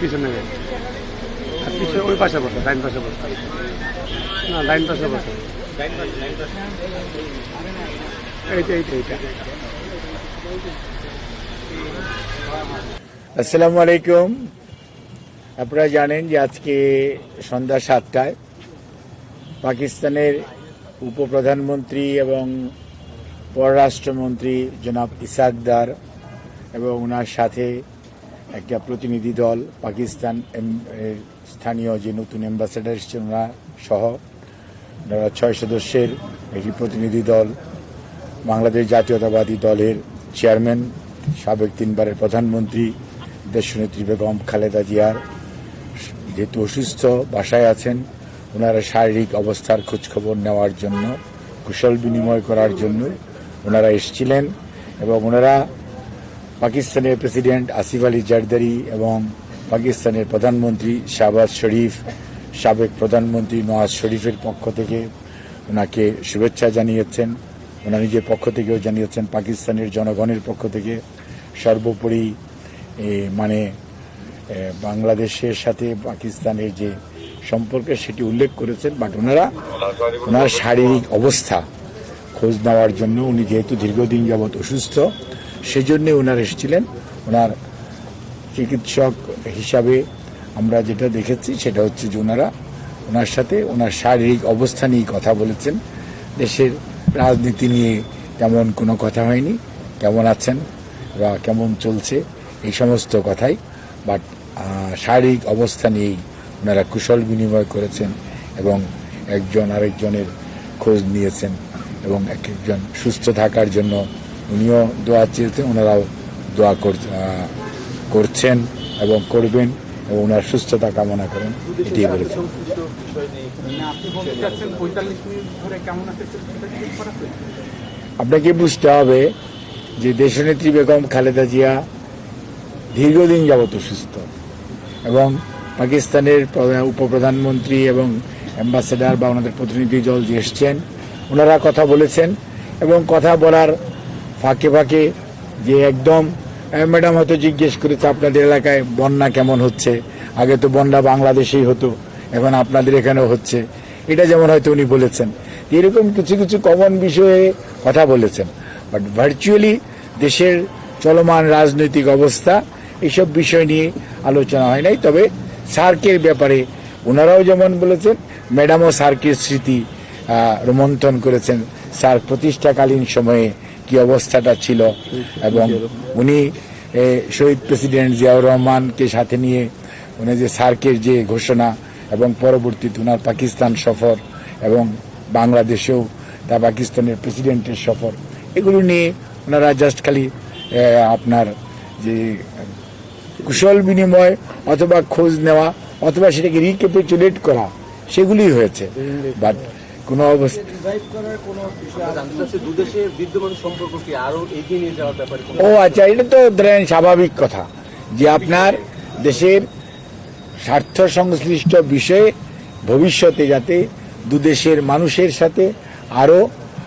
পিছনে আর পিছনে ওই পাশে পাশে না পাশে আসসালামু আলাইকুম। আপনারা জানেন যে আজকে সন্ধ্যা সাতটায় পাকিস্তানের উপপ্রধানমন্ত্রী এবং পররাষ্ট্রমন্ত্রী জনাব ইসাকদার এবং ওনার সাথে একটা প্রতিনিধি দল, পাকিস্তান স্থানীয় যে নতুন অ্যাম্বাসেডার এসেছেন ওনার সহ ছয় সদস্যের একটি প্রতিনিধি দল, বাংলাদেশ জাতীয়তাবাদী দলের চেয়ারম্যান, সাবেক তিনবারের প্রধানমন্ত্রী দেশনেত্রী বেগম খালেদা জিয়ার, যেহেতু অসুস্থ বাসায় আছেন ওনারা শারীরিক অবস্থার খোঁজখবর নেওয়ার জন্য, কুশল বিনিময় করার জন্য ওনারা এসেছিলেন এবং ওনারা পাকিস্তানের প্রেসিডেন্ট আসিফ আলী জারদারি এবং পাকিস্তানের প্রধানমন্ত্রী শাহবাজ শরীফ, সাবেক প্রধানমন্ত্রী নওয়াজ শরীফের পক্ষ থেকে ওনাকে শুভেচ্ছা জানিয়েছেন। ওনার নিজের পক্ষ থেকেও জানিয়েছেন, পাকিস্তানের জনগণের পক্ষ থেকে সর্বোপরি মানে বাংলাদেশের সাথে পাকিস্তানের যে সম্পর্ক সেটি উল্লেখ করেছেন, বাট ওনারা, ওনার শারীরিক অবস্থা খোঁজ নেওয়ার জন্য উনি যেহেতু দীর্ঘদিন যাবৎ অসুস্থ, সেজন্য ওনার এসেছিলেন। ওনার চিকিৎসক হিসাবে আমরা যেটা দেখেছি সেটা হচ্ছে যে ওনারা ওনার সাথে ওনার শারীরিক অবস্থা নিয়ে কথা বলেছেন। দেশের রাজনীতি নিয়ে তেমন কোনো কথা হয়নি, কেমন আছেন বা কেমন চলছে এই সমস্ত কথাই, বাট শারীরিক অবস্থা নিয়েই ওনারা কুশল বিনিময় করেছেন এবং একজন আরেকজনের খোঁজ নিয়েছেন এবং এক একজন সুস্থ থাকার জন্য উনিও দোয়া চেয়েছেন, ওনারাও দোয়া কর- করছেন এবং করবেন এবং ওনার সুস্থতা কামনা করেন, এটাই বলেছেন? আপনাকে বুঝতে হবে যে দেশনেত্রী বেগম খালেদা জিয়া দীর্ঘদিন যাবত সুস্থ এবং পাকিস্তানের প্রধা- উপপ্রধানমন্ত্রী এবং অ্যাম্বাসেডার বা ওনাদের প্রতিনিধি দল যে এসছেন। ওনারা কথা বলেছেন এবং কথা বলার ফাঁকে ফাঁকে যে একদম ম্যাডাম হয়তো জিজ্ঞেস করেছে, আপনাদের এলাকায় বন্যা কেমন হচ্ছে? আগে তো বন্যা বাংলাদেশেই হতো, এখন আপনাদের এখানেও হচ্ছে। এটা যেমন হয়তো উনি বলেছেন। এরকম কিছু কিছু কমন বিষয়ে কথা বলেছেন। বাট ভার্চুয়ালি দেশের চলমান রাজনৈতিক অবস্থা এইসব বিষয় নিয়ে আলোচনা হয় নাই। তবে সার্কের ব্যাপারে। ওনারাও যেমন বলেছেন, ম্যাডামও সার্কের স্মৃতি রোমন্থন করেছেন। স্যার, প্রতিষ্ঠাকালীন সময়ে কি অবস্থাটা ছিল? এবং উনি শহীদ প্রেসিডেন্ট জিয়াউর রহমানকে সাথে নিয়ে উনি যে সার্কের যে ঘোষণা এবং পরবর্তীতে ওনার পাকিস্তান সফর এবং বাংলাদেশেও তা পাকিস্তানের প্রেসিডেন্টের সফর, এগুলো নিয়ে ওনারা জাস্ট খালি আপনার যে কুশল বিনিময় অথবা খোঁজ নেওয়া অথবা সেটাকে রিক্যাপিচুলেট করা সেগুলি হয়েছে। বাট কোনো অবস্থা ও আচ্ছা এটা তো ধরেন স্বাভাবিক কথা যে আপনার দেশের স্বার্থ সংশ্লিষ্ট বিষয়ে ভবিষ্যতে যাতে দুদেশের মানুষের সাথে আরও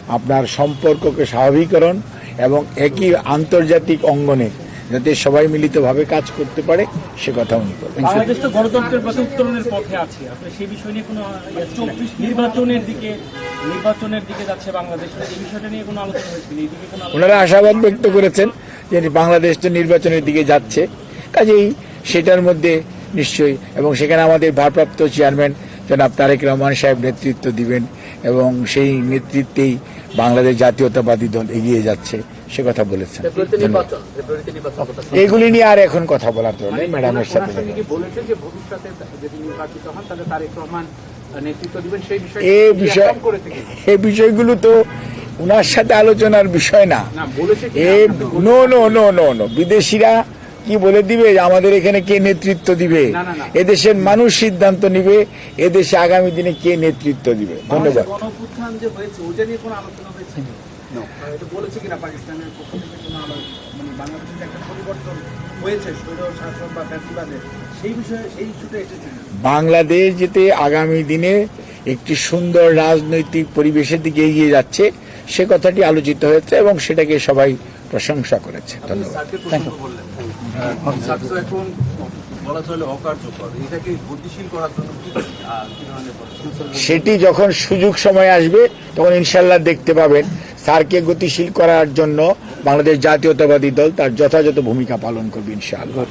আপনার সম্পর্ককে স্বাভাবিকরণ এবং একই আন্তর্জাতিক অঙ্গনে যাতে সবাই মিলিতভাবে কাজ করতে পারে সে কথা উনি তো গণতন্ত্রের উত্তরণের পথে আছে। আপনি সেই বিষয় নিয়ে কোনো চব্বিশ নির্বাচনের দিকে নির্বাচনের দিকে যাচ্ছে বাংলাদেশ। এই বিষয়টা নিয়ে কোনো আলোচনা আলোচনা ওনারা আশাবাদ ব্যক্ত করেছেন যে বাংলাদেশ তো নির্বাচনের দিকে যাচ্ছে। কাজেই সেটার মধ্যে নিশ্চয়ই এবং সেখানে আমাদের ভারপ্রাপ্ত চেয়ারম্যান জনাব তারেক রহমান সাহেব নেতৃত্ব দিবেন এবং সেই নেতৃত্বেই বাংলাদেশ জাতীয়তাবাদী দল এগিয়ে যাচ্ছে। সে কথা বলেছেন। এগুলি নিয়ে আর এখন কথা বলার তো নেই ম্যাডামের সাথে। এই বিষয়গুলো তো ওনার সাথে আলোচনার বিষয় না। না no no no no no বিদেশিরা কি বলে দিবে? যে আমাদের এখানে কে নেতৃত্ব দিবে। এদেশের মানুষ সিদ্ধান্ত নিবে এদেশে আগামী দিনে কে নেতৃত্ব দিবে? ধন্যবাদ। এটা বলেছে কিনা পাকিস্তানের পক্ষ থেকে কোনো মানে বাংলাদেশের একটা পরিবর্তন হয়েছে স্বৈর শাসন বা ফ্যাসিবাদের সেই বিষয়ে সেই ইস্যুতে এসেছে বাংলাদেশ যেতে আগামী দিনে একটি সুন্দর রাজনৈতিক পরিবেশের দিকে এগিয়ে যাচ্ছে সে কথাটি আলোচিত হয়েছে এবং সেটাকে সবাই প্রশংসা করেছে। ধন্যবাদ? সেটি যখন সুযোগ সময় আসবে তখন ইনশাল্লাহ দেখতে পাবেন। স্যারকে গতিশীল করার জন্য বাংলাদেশ জাতীয়তাবাদী দল তার যথাযথ ভূমিকা পালন করবে ইনশাআল্লাহ।